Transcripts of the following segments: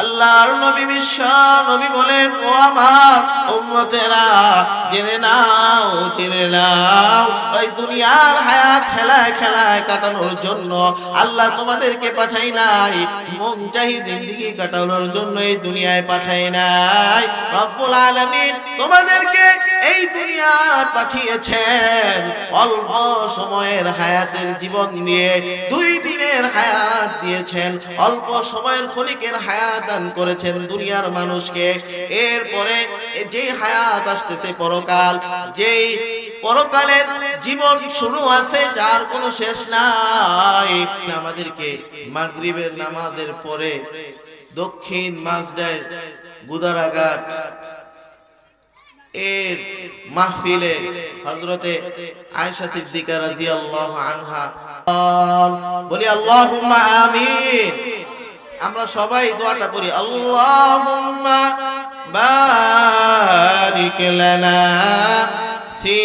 আল্লাহর নবী বিশ্ব নবী বলেন, ও আমার উম্মতেরা, জেনে নাও জেনে নাও, ওই দুনিয়ার হায়াত খেলায় খেলায় কাটানোর জন্য আল্লাহ তোমাদেরকে পাঠাই নাই, মন চাহি জিন্দিগি কাটানোর জন্য এই দুনিয়ায় পাঠাই নাই। রব্বুল আলামিন তোমাদেরকে এই দুনিয়ায় পাঠিয়েছেন, অল্প সময়ের হায়াতের জীবন দিয়ে, দুই দিনের হায়াত দিয়েছেন, অল্প সময়ের ক্ষণিকের হায়াত দান করেছেন দুনিয়ার মানুষকে। এরপরে যে হায়াত আসতেছে পরকাল, যেই পরকালের জীবন শুরু আছে, যার কোনো শেষ নাই। আমাদেরকে মাগরিবের নামাজের পরে দক্ষিণ মাসডায় গুদারাঘাট এর মাহফিলে হযরতে আয়েশা সিদ্দিকা রাদিয়াল্লাহু আনহা বলি, আল্লাহুম্মা আমিন। আমরা সবাই দোয়াটা পড়ি আল্লাহুম্মা বারিক লানা ফি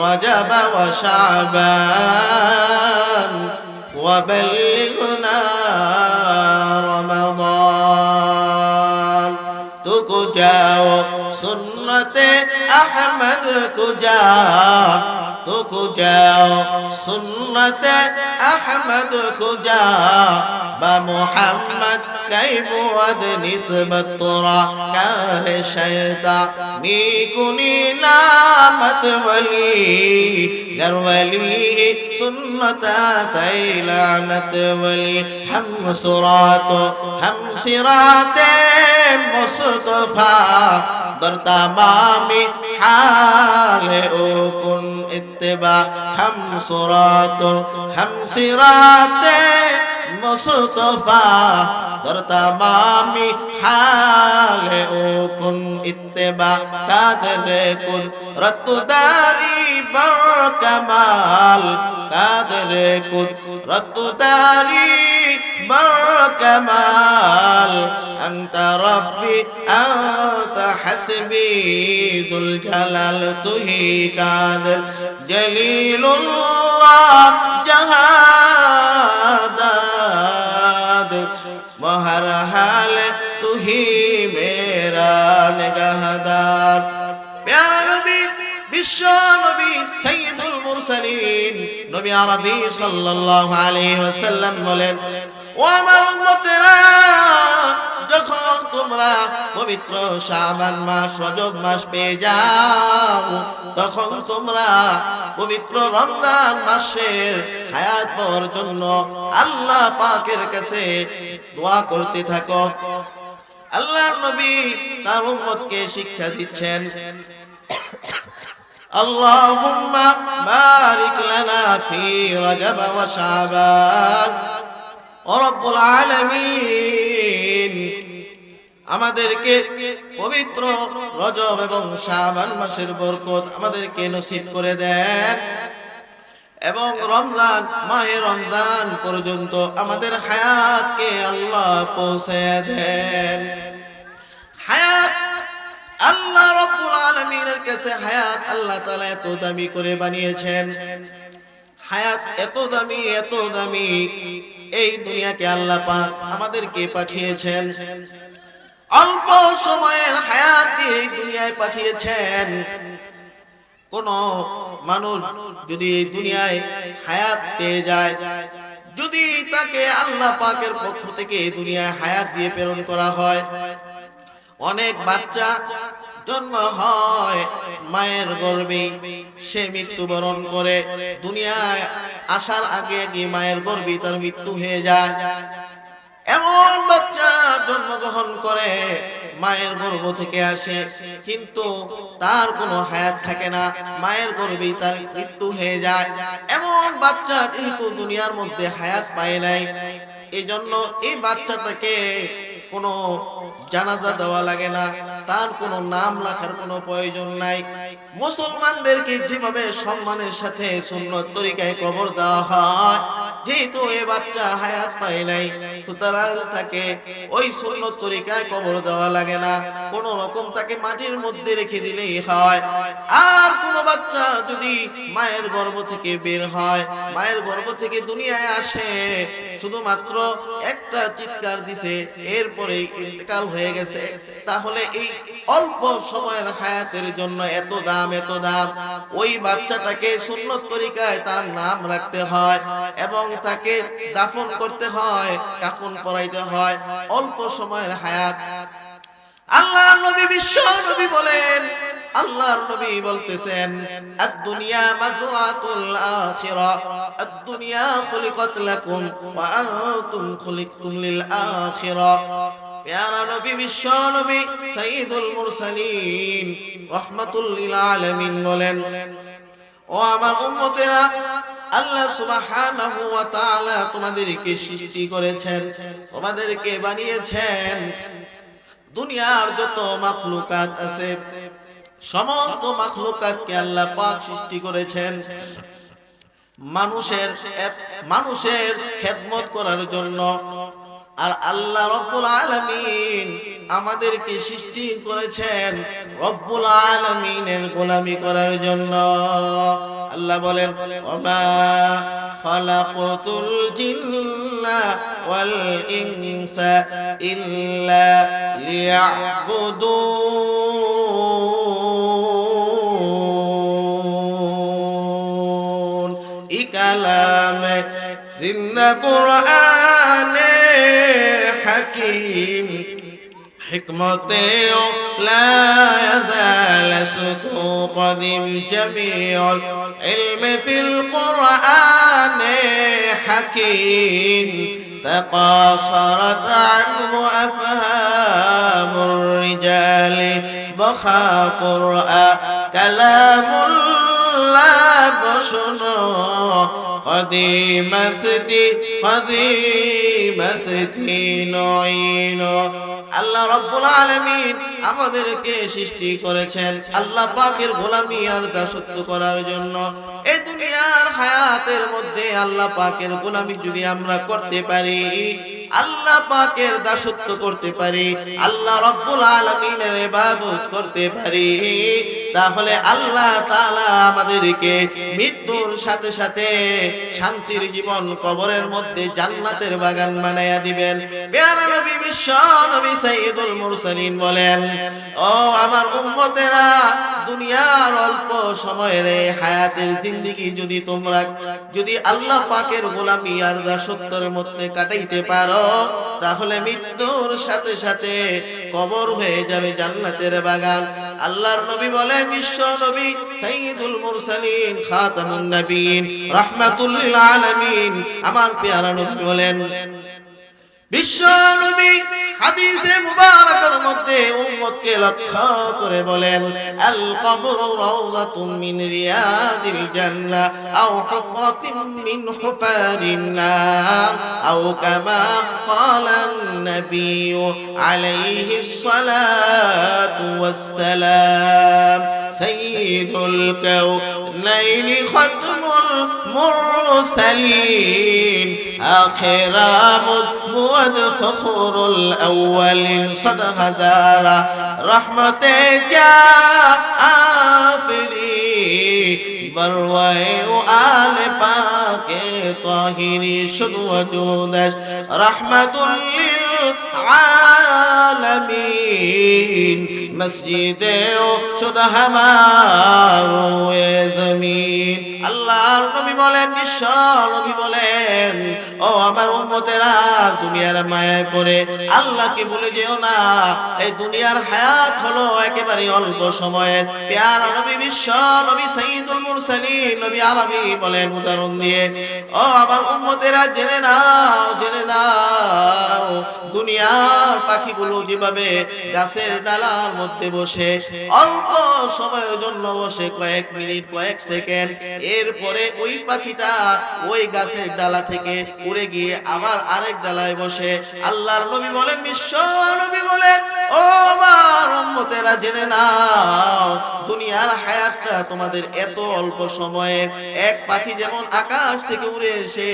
রজব ওয়া শাবান وبلغنا رمضان تو جاؤ سنت احمد کو جا تو کو جاؤ سنت احمد کو جا با محمد کئی بود نسبت ترا کال شیطا نیکنی نامت ولی گر ولی سنت سیلانت ولی ہم سرات ہم سرات مصطفیٰ. در تمام حال او کن اتباع ہم صراط ہم صراط মুস্তফা দরতাম আমি হালে ও কুন ইত্তেবা, কাদরে কুন রত্তুদারি বর কামাল কাদরে কুন রত্তুদারি বর কামাল أنت ربي أنت حسبي ذو الجلال تهي قادر جليل الله جهان নিগাহদার প্যারা নবী, বিশ্ব নবী, সাইয়্যিদুল মুরসালিন। নবী আরবি সাল্লাল্লাহু আলাইহি ওয়াসাল্লাম বলেন, ও আমার উম্মতেরা, যখন তোমরা পবিত্র শাবান মাস, রজব মাস পেয়ে যাও, তখন তোমরা পবিত্র রমজান মাসের হায়াত পাওয়ার জন্য আল্লাহ পাকের কাছে দোয়া করতে থাকো। আল্লাহর নবী তার উম্মতকে শিক্ষা দিচ্ছেন। আল্লাহুম্মা বারিক লানা ফি রজব ওয়া শাবান। রব্বুল আলামিন, আমাদেরকে পবিত্র রজব এবং শাবান মাসের বরকত আমাদেরকে নসিব করে দেন। এবং রমজান, মাহে রমজান পর্যন্ত আমাদের হায়াতকে আল্লাহ পৌঁছে দেন। হায়াত আল্লাহ রব্বুল আলামিনের কাছে হায়াত আল্লাহ তাআলা এত দামি করে বানিয়েছেন। হায়াত এত দামি এত দামি, এই দুনিয়াকে আল্লাহ পাক আমাদেরকে পাঠিয়েছেন। অল্প সময়ের হায়াত এই দুনিয়ায় পাঠিয়েছেন। কোন মানুষ যদি এই দুনিয়ায় হায়াত পেয়ে যায়, যদি তাকে আল্লাহ পাকের পক্ষ থেকে এই দুনিয়ায় হায়াত দিয়ে প্রেরণ করা হয়, অনেক বাচ্চা জন্ম হয়, মায়ের গর্ভে সে মৃত্যুবরণ করে, দুনিয়ায় আসার আগে আগে মায়ের গর্ভে তার মৃত্যু হয়ে যায়। এমন বাচ্চা জন্মগ্রহণ করে, মায়ের গর্ভ থেকে আসে, কিন্তু তার কোনো হায়াত থাকে না, মায়ের গর্ভেই তার মৃত্যু হয়ে যায়। এমন বাচ্চা যেহেতু দুনিয়ার মধ্যে হায়াত পায় নাই এই জন্য এই বাচ্চাটাকে কোনো জানাজা দেওয়া লাগে না, তার কোনো নাম রাখার কোনো প্রয়োজন নাই। মুসলমানদেরকে যেভাবে সম্মানের সাথে সুন্নত তরিকায় কবর দেওয়া হয়, যেহেতু এ বাচ্চা হায়াত পায় নাই, সুতরাং তাকে ওই সুন্নত তরিকায় কবর দেওয়া লাগে না। কোন রকম তাকে মাটির মধ্যে রেখে দিলেই হয়। আর কোন বাচ্চা যদি মায়ের গর্ভ থেকে বের হয়, মায়ের গর্ভ থেকে দুনিয়ায় আসে, শুধুমাত্র একটা চিৎকার দিছে, এরপরে ইন্তেকাল হয়ে গেছে, তাহলে এই অল্প সময়ের হায়াতের জন্য এত দাম এত দাম। ওই বাচ্চাটাকে সুন্নত তরিকায় তার নাম রাখতে হয় এবং তাকে দাফন করতে হয়, কাফন পরাইতে হয়। অল্প সময়ের হায়াত আল্লাহ নবী বিশ্ব নবী বলেন, আল্লাহর নবী বলতেছেন, আদ-দুনিয়া আখিরা, আদ-দুনিয়া খুলিকাত লাকুম ওয়া আনতুম খুলিকতুম লিল আখিরা। নবী, বিশ্ব নবী, সাইয়্যিদুল মুরসালিন রাহমাতুল লিল আলামিন বলেন, ও আমার উম্মতেরা, আল্লাহ সুবহানাহু ওয়া তাআলা তোমাদেরকে সৃষ্টি করেছেন, তোমাদেরকে বানিয়েছেন দুনিয়ার যত মাখলুকাত আছে, সমস্ত মাখলুকাতকে আল্লাহ পাক সৃষ্টি করেছেন। মানুষের মানুষের খেদমত করার জন্য আর আল্লাহ রব্বুল আলামিন আমাদেরকে সৃষ্টি করেছেন রব্বুল আলামিনের গোলামি করার জন্য। আল্লাহ বলেন, ওমা খালাকতুল জিন্না ওয়াল ইনসা ইল্লা লিয়াবুদুন। ই কালামে জিন্দা কোরআনে حكيم. حكمته لا يزال سطو قديم جميع العلم في القرآن حكيم. تقاصرت عنه أفهام الرجال. بخى قرآن كلام الله بشنو قديم ستي قديم ستي نعين আল্লাহ রব্বুল আলামিন আমাদেরকে সৃষ্টি করেছেন আল্লাহ পাকের গোলামি আর দাসত্ব করার জন্য। এই দুনিয়ার হায়াতের মধ্যে আল্লাহ পাকের গোলামি যদি আমরা করতে পারি, আল্লাহ পাকের দাসত্ব করতে পারি, আল্লাহ রব্বুল আলামিনের ইবাদত করতে পারি, তাহলে আল্লাহ তাআলা আমাদেরকে মৃত্যুর সাথে সাথে শান্তির জীবন কবরের মধ্যে জান্নাতের বাগান বানায়া দিবেন। পেয়ারা নবী, বিশ্ব নবী সাইয়্যিদুল মুরসালিন বলেন, ও আমার উম্মতেরা, দুনিয়ার অল্প সময়ের এই হায়াতের জিন্দেগি যদি তোমরা, যদি আল্লাহ পাকের গোলামি আর দাসত্বের মধ্যে কাটাইতে পারো, তাহলে মৃত্যুর সাথে সাথে কবর হয়ে যাবে জান্নাতের বাগান। আল্লাহর নবী বলেন, বিশ্ব নবী সাইয়্যিদুল মুরসালিন, খাতামুন নবীন, রাহমাতুল লিল আলামিন। আমার পেয়ারা নবী বলেন বিশ্ব নবী হাদিসে মুবারাকের মধ্যে উম্মতকে লক্ষ্য করে বলেন, আল কবর রাউযাতুম মিন রিয়াদিল জান্নাহ আও হুফরাতিন মিন হুফারিন নার আও কামা ক্বালান নবী আলাইহি সালাতু ওয়াসসালাম সাইয়্যিদুল কাউনাইন খাতমুল মুরসালিন আখিরাম محمد فخور الاولین صد هزار رحمة جا آفرین দুনিয়ার আল্লাহকে যেও না, এই দুনিয়ার হায়াত হলো একেবারে অল্প সময়ের। প্যার নবী, বিশ্ব নবী সাইদুল বলেন উদাহরণ দিয়ে। ও আমার উম্মতেরা, জেনে নাও জেনে নাও, দুনিয়ার পাখিগুলো যেভাবে গাছের ডালার মধ্যে বসে, অল্প সময়ের জন্য বসে কয়েক মিনিট, কয়েক সেকেন্ড, এরপরে ওই পাখিটা ওই গাছের ডালা থেকে উড়ে গিয়ে আবার আরেক ডালায় বসে। আল্লাহর নবী বলেন, বিশ্ব নবী বলেন, ও আমার জেনে নাও, দুনিয়ার হায়াতটা তোমাদের এত অল্প সময়ে এক পাখি যেমন আকাশ থেকে উড়ে এসে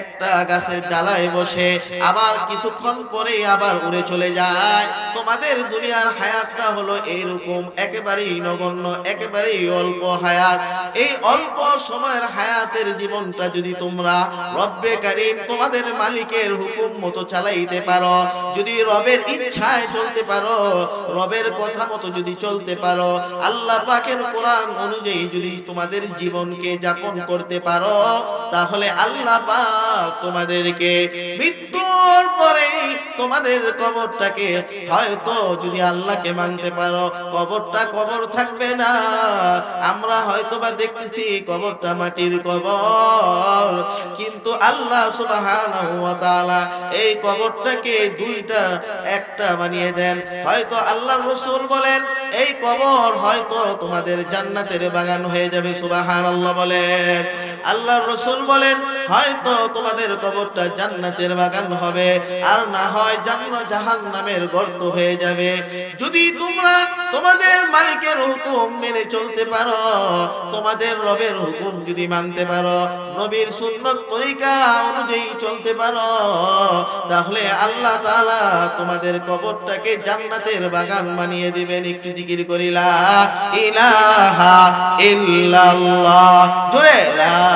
একটা গাছের ডালায় বসে, আবার কিছুক্ষণ পরে আবার উড়ে চলে যায়। তোমাদের দুনিয়ার হায়াতটা হলো এইরকম একেবারেই নগণ্য, একেবারেই অল্প হায়াত। এই অল্প সময়ের হায়াতের জীবনটা যদি তোমরা রব্বে কারিম, তোমাদের মালিকের হুকুম মতো চালাইতে পারো, যদি রবের ইচ্ছায় চলতে পারো, রবের কথা মতো যদি চলতে পারো, আল্লাহ পাকের কোরআন অনুযায়ী যদি তোমাদের জীবনকে যাপন করতে পারো তাহলে আল্লাহ পাক তোমাদেরকে মৃত্যুর পরে তোমাদের কবরটাকে হয়তো যদি আল্লাহকে মানতে পারো, কবরটা কবর থাকবে না। আমরা হয়তো বা দেখতেছি কবরটা মাটির কবর। কিন্তু আল্লাহ সুবহানাহু এই কবরটাকে দুইটা, একটা বানিয়ে দেন। হয়তো আল্লাহর রাসূল বলেন, এই কবর হয়তো তোমাদের জান্নাতের বাগান হয়ে যাবে, সুবহানাল্লাহ বলেন। আল্লাহর রাসূল বলেন, হয়তো তোমাদের কবরটা জান্নাতের বাগান হবে, আর না হয় জান্নাত জাহান্নামের গর্ত হয়ে যাবে। যদি তোমরা তোমাদের মালিকের হুকুম মেনে চলতে পারো, তোমাদের রবের হুকুম যদি মানতে পারো, নবীর সুন্নত তরিকা অনুযায়ী চলতে পারো, তাহলে আল্লাহ তাআলা তোমাদের কবরটাকে জান্নাতের বাগান বানিয়ে দিবেন। একটু জিকির করিলা, ইলাহা ইল্লাল্লাহ। জোরে, লা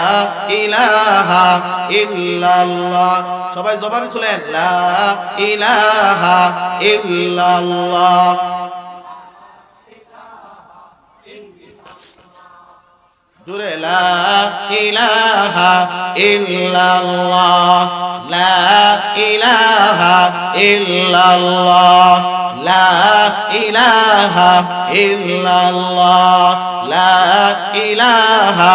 ইলাহা ইল্লাল্লাহ। সবাই জবান খুলেন, লা ইলাহা ইল্লাল্লাহ। জোরে, লা ইলাহা ইল্লাল্লাহ। লা ইলাহা ইল্লাল্লাহ। লা ইলাহা ইল্লাল্লাহ। লা ইলাহা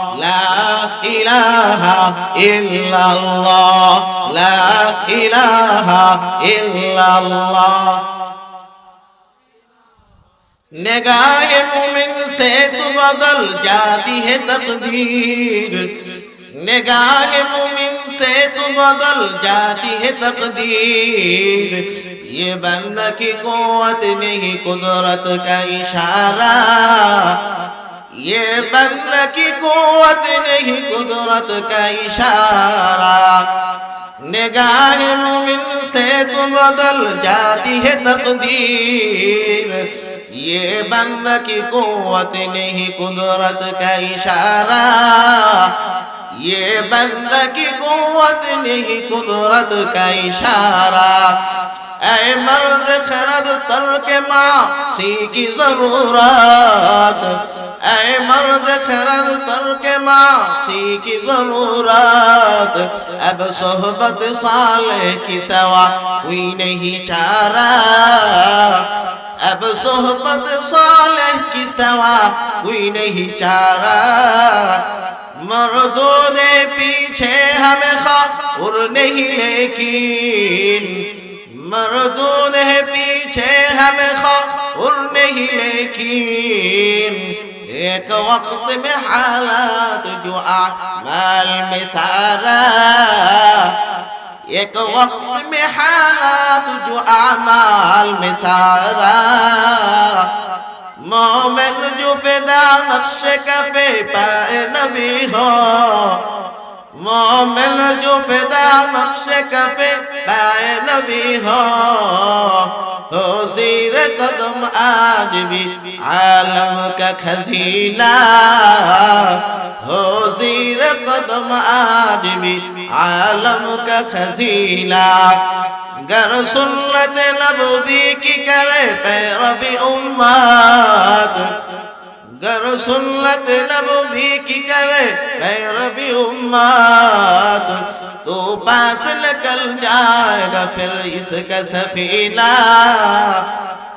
ইলাহা ইল্লাল্লাহ লা ইলাহা ইল্লাল্লাহ نگاہ مومن سے تو بدل جاتی ہے تقدیر نگاہ مومن سے تو بدل جاتی ہے تقدیر یہ بندہ کی قوت نہیں قدرت کا اشارہ یہ بند کی قوت نہیں، قدرت کا اشارہ۔ نگاہ مومن سے تو بدل جاتی ہے تقدیر۔ یہ بند کی قوت نہیں، قدرت کا اشارہ۔ یہ بند کی قوت نہیں، قدرت کا اشارہ۔ اے مرد خرد تر کے ماسی کی ضرورات اے مرد خرد تر کے ماسی کی ضرورات اب صحبت صالح کی سوا کوئی نہیں چارہ۔ اب صحبت صالح کی سوا کوئی نہیں چارہ۔ مردوں نے پیچھے ہمیں خواہ اور نہیں لیکن مردود ہے پیچھے ہم خور نہیں لیکن ایک وقت میں حالات جو اعمال میں سارا، ایک وقت میں حالات جو اعمال میں سارا۔ مومن جو فدا نقش کفے پائے نبی ہو مومن جو فدا نقش کفے پائے نبی ہو تو زیر قدم آج بھی عالم کا خزینہ ہو زیر قدم آج بھی عالم کا خزینہ گر سنت نبوی کی کرے پیرو امت گر سنت نبوی کی کرے اے ربی امت تو پاس نکل جائے گا پھر اس کا سفینہ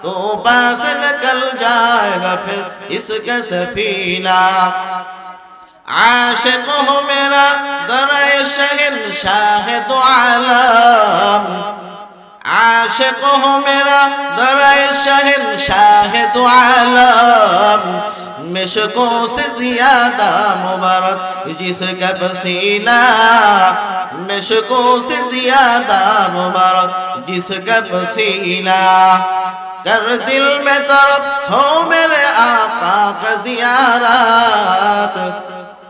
تو پاس نکل جائے گا پھر اس کا سفینہ عاشق ہو میرا درائے شہن شاہ دو عالم عاشق ہو میرا درائے شہن شاہ دو عالم عشقوں سے زیادہ مبارک، جس کا پسینہ مشکوں سے زیادہ مبارک، جس کا پسینہ کر دل میں طرف ہو میرے آقا کا زیارات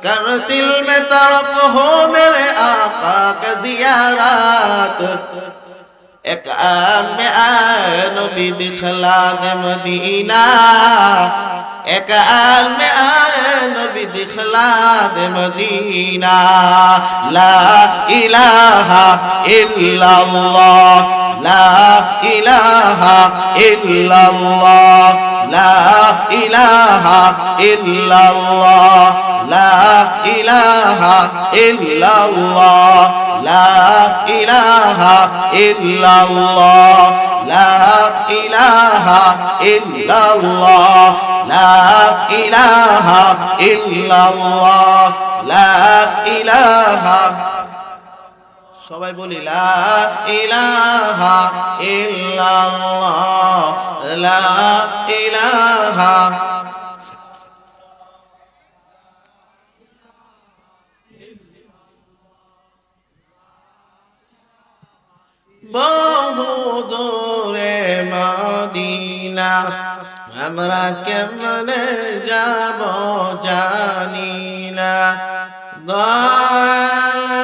کر دل میں طرف ہو میرے آقا کا زیارات নবী দেখলাম মদিনা একাল মে নবী দেখলাম মদিনা লা ইলাহা ইল্লাল্লাহ লা ইলাহা ইল্লাল্লাহ লা ইলাহা ইল্লাল্লাহ, লা ইলাহা লা ইলাহা ইল্লাল্লাহ, লা ইলাহা ইল্লাল্লাহ, লা ইলাহা লা ইলাহা সবাই বলি লা ইলাহা ইল্লাল্লাহ। লা ইলাহা বহু দূরে মদিনা আমরা কেমনে যাব জানি না। দয়াল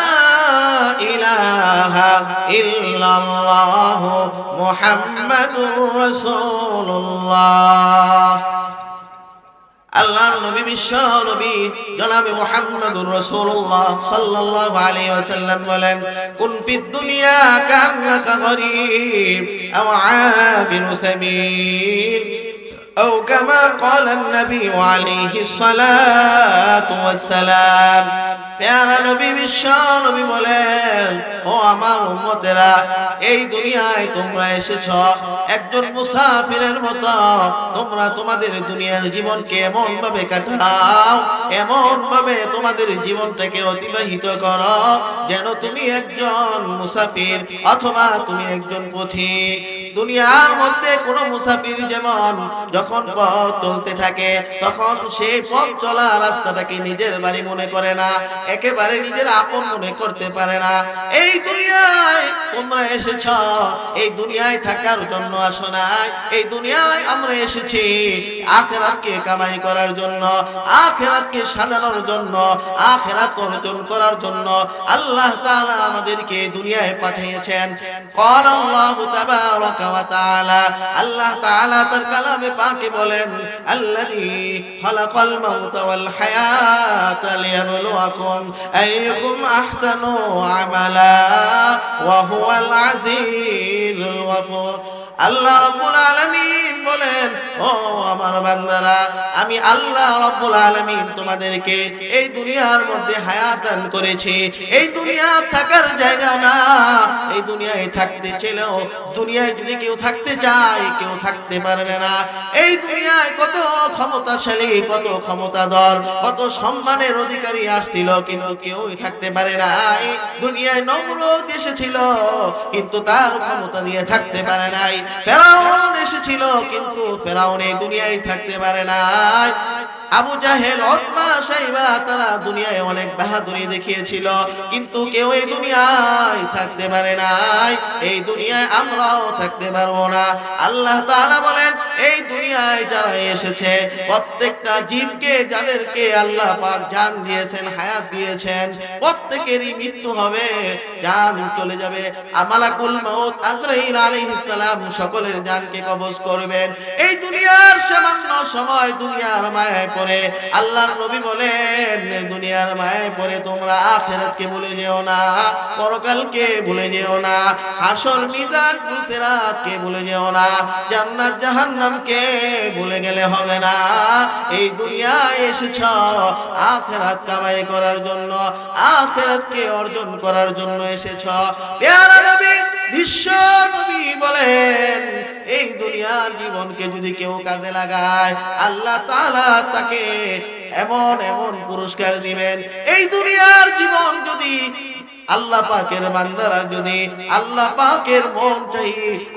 ইলাহা ইল্লাল্লাহ মুহাম্মাদুর রাসূলুল্লাহ। আল্লাহর নবী বিশ্ব নবী জনাবে মুহাম্মদুর রাসূলুল্লাহ সাল্লাল্লাহু আলাইহি ওয়াসাল্লাম বলেন, কুন ফিদ দুনিয়া কান্নাকা গরিব আও আবিরু সাবিল أو كما قال النبي عليه الصلاة والسلام পেয়ারা নবী বিশ্ব নবী বলেন ও আমার উম্মতেরা এই দুনিয়ায় তোমরা এসেছ একজন মুসাফিরের মতো তোমরা তোমাদের দুনিয়ার জীবনকে এমন ভাবে কাটাও এমন ভাবে তোমাদের জীবনটাকে অতিবাহিত করো যেন তুমি একজন মুসাফির অথবা তুমি একজন পথিক দুনিয়ার মধ্যে কোন মুসাফির যেমন যখন পথ চলতে থাকে তখন সেই পথ চলা রাস্তাটাকে নিজের বাড়ি মনে করে না একেবারে নিজের আপন মনে করতে পারে না এই দুনিয়ায় তোমরা এসেছ এই দুনিয়ায় থাকার জন্য আসো নাই এই দুনিয়ায় আমরা এসেছি আখেরাতকে কামাই করার জন্য আখেরাতকে সাজানোর জন্য আখেরাত অর্জন করার জন্য আল্লাহ তাআলা আমাদেরকে দুনিয়ায় পাঠিয়েছেন قال الله تبارك وتعالى আল্লাহ তাআলা তার কালামে পাকে পাকে বলেন আল্লাহি খালাকাল মাউত ওয়াল হায়াত লিয়াবলুয়াকুম আইয়ুকুম আহসানু আমালা ওয়া হুয়াল আজিজুল গফুর আল্লাহ রাব্বুল আলামিন বলেন, ও আমার বান্দারা, আমি আল্লাহ রাব্বুল আলামিন তোমাদেরকে এই দুনিয়ার মধ্যে হায়াত দান করেছি। এই দুনিয়া থাকার জায়গা না। এই দুনিয়ায় থাকতে ছেলেও দুনিয়ায় যদি কেউ থাকতে চায়, কেউ থাকতে পারবে না। এই দুনিয়ায় কত ক্ষমতাশালী, কত ক্ষমতাধর, কত সম্মানের অধিকারী আসছিল, কিন্তু কেউই থাকতে পারে না এই দুনিয়ায় নমরুদ এসেছিল, কিন্তু তার ক্ষমতা দিয়ে থাকতে পারে নাই। ফেরাউন এসেছিল কিন্তু ফেরাউন এই দুনিয়ায় থাকতে পারে নাই। আবু জাহেল অতমা সাইবা, তারা দুনিয়ায় অনেক বাহাদুরি দেখিয়েছিল, কিন্তু কেউ এই দুনিয়ায় থাকতে পারে নাই। এই দুনিয়ায় আমরাও থাকতে পারব না। আল্লাহ তাআলা বলেন, এই দুনিয়ায় যারা এসেছে, প্রত্যেকটা জীবকে যাদেরকে আল্লাহ পাক জান দিয়েছেন, হায়াত দিয়েছেন, প্রত্যেকেরই মৃত্যু হবে, জান চলে যাবে। আমালাকুল মউত আজরাইল আলাইহিস সালাম সকলের জানকে কবজ করবেন। এই দুনিয়ার সামান্য সময় দুনিয়ার মায়ায় পড়ে আল্লাহর নবী বলেন, দুনিয়ার মায়ায় পরে তোমরা আখিরাতকে ভুলে যেও না, পরকালকে ভুলে যেও না, হাসর মিজান সিরাতকে ভুলে যেও না, জান্নাত, জাহান্নামকে ভুলে গেলে হবে না। এই দুনিয়ায় এসেছ আখিরাত কামাই করার জন্য, আখিরাতকে অর্জন করার জন্য এসেছ। পেয়ারা নবী বিশ্ব নবী বলেন, এই দুনিয়ার জীবনকে যদি কেউ কাজে লাগায়, আল্লাহ তাআলা তাকে এমন এমন পুরস্কার দিবেন। এই দুনিয়ার জীবন যদি আল্লাহ পাকের বান্দারা যদি আল্লাহ পাকের মন চাই,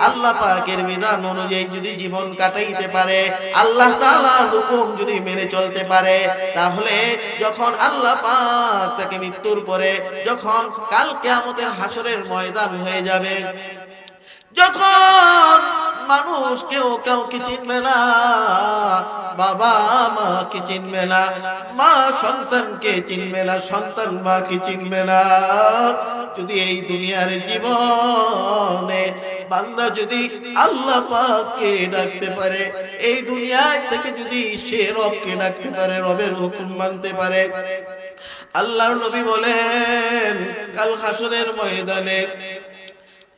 আল্লাহ পাকের বিধান অনুযায়ী যদি জীবন কাটাইতে পারে, আল্লাহ তাআলার হুকুম যদি মেনে চলতে পারে, তাহলে যখন আল্লাহ পাক তাকে মৃত্যুর পরে, যখন কাল কিয়ামতের হাসরের ময়দান হয়ে যাবে যখন মানুষ কেউ কাউকে চিনবে না, বাবা মাকে চিনবে না, মা সন্তানকে চিনবে না, সন্তান মাকে চিনবে না। যদি এই দুনিয়ার জীবনে বান্দা যদি আল্লাহ পাককে ডাকতে পারে, এই দুনিয়ায় থেকে যদি সে রবকে ডাকতে পারে, রবের হুকুম মানতে পারে, আল্লাহর নবী বলেন, কাল হাসরের ময়দানে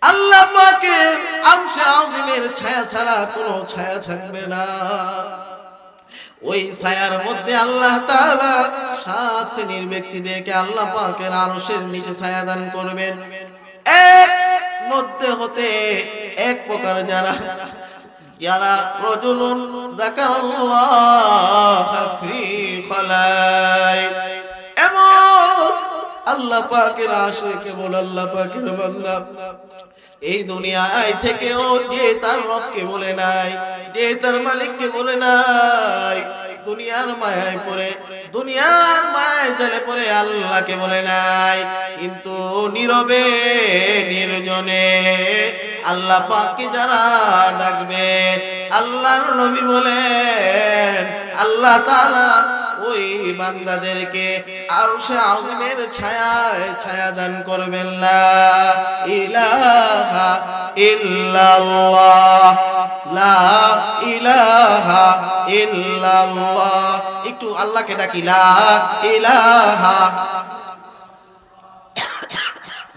আল্লাহ পাকের আমসে আজিমের ছায়া ছাড়া কোনো ছায়া থাকবে না। ওই ছায়ার মধ্যে আল্লাহ তাআলা সাত শ্রেণির ব্যক্তিদেরকে আল্লাহ পাকের আরশের নিচে ছায়া দান করবেন। এক মধ্যে হতে এক প্রকার যারা যারা রজুলুন যাকারাল্লাহ ফি খলাই এমন আল্লাহ পাকের আসে কেবল আল্লাহ পাকের বান্দা। এই দুনিয়ায় থেকেও যে তার রবকে বলে নাই, যে তার মালিককে বলে নাই, দুনিয়ার মায়ায় পড়ে, দুনিয়ার মায়ায় জালে পড়ে আল্লাহকে বলে নাই। কিন্তু নীরবে, নির্জনে আল্লাহ পাককে যারা ডাকবে? আল্লাহর নবী বলেন, আল্লাহ তাআলা ওই বান্দাদেরকে আরশে আযমের ছায়ায় ছায়া দান করবেন। লা ইলাহা একটু আল্লাহকে ডাকি। লা ইলাহা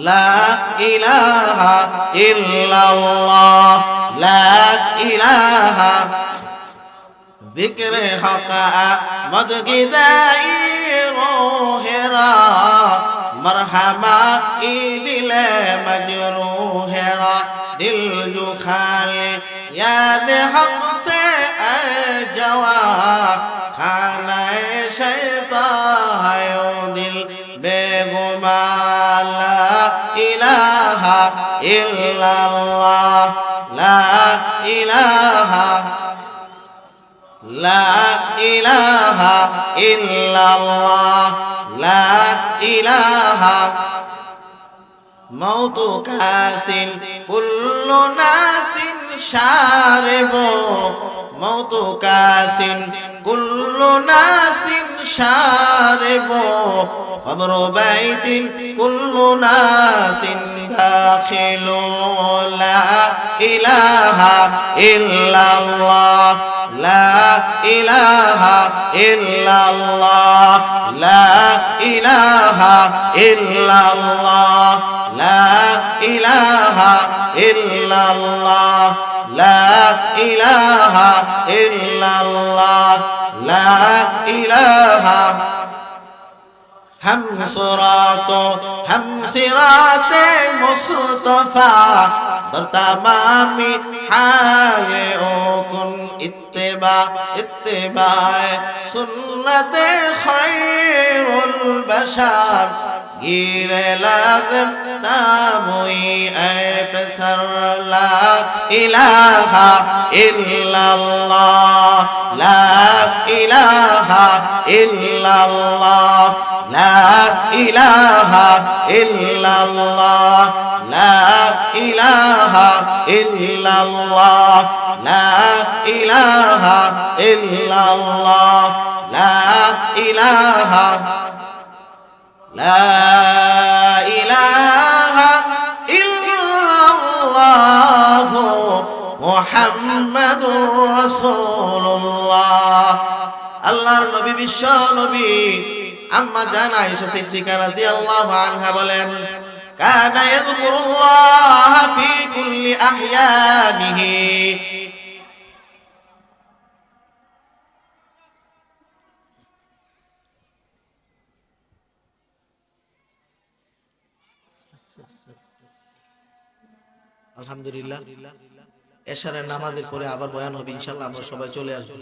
لا إله إلا الله. لا إله. ذكر حقا مدغي دائر هرا مرحبا إذل دل مجروح را. دل جو يا ذي حق سے اے جوا خانہ شیطان دل ইলাহা ইল্লাল্লাহ লা ইলাহা লা ইলাহা ইল্লাল্লাহ লা ইলাহা। মওতু কাসিন কুল্লু নাসিন সারেব। মধু কাসিন কুল্লু নাসিন সারেব। কবর বাইতিন, কুল্লো নাসিন দাখিলু। লা ইলাহা ইল্লাল্লাহ, লা ইলাহা ইল্লাল্লাহ, লা ইলাহা ইল্লাল্লাহ, লা ইলাহা إلا الله لا إله إلا الله لا إله. هم صراط هم صراط المصطفى برتمامي حالي أكون ইত্তেবা ইত্তেবায় সুন্নতে খৈরুল বশার گیر لازم ناموئی اے پسر لا الہ الا اللہ لا الہ الا اللہ لا الہ الا اللہ লা ইলাহা ইল্লাল্লাহ, লা ইলাহা ইল্লাল্লাহ, লা ইলাহা লা ইলাহা ইল্লাল্লাহ মুহাম্মাদুর রাসূলুল্লাহ। আল্লাহর নবী বিশ্ব নবী আম্মা জানা এসেছে ঠিকানা জি আল্লাহ আনহা বলেন কানা ইয়াযকুরুল্লাহ ফি কুল্লি আহয়ানিহি আলহামদুলিল্লাহ। এশারের নামাজের পরে আবার বয়ান হবে ইনশাআল্লাহ আমরা সবাই চলে আসব।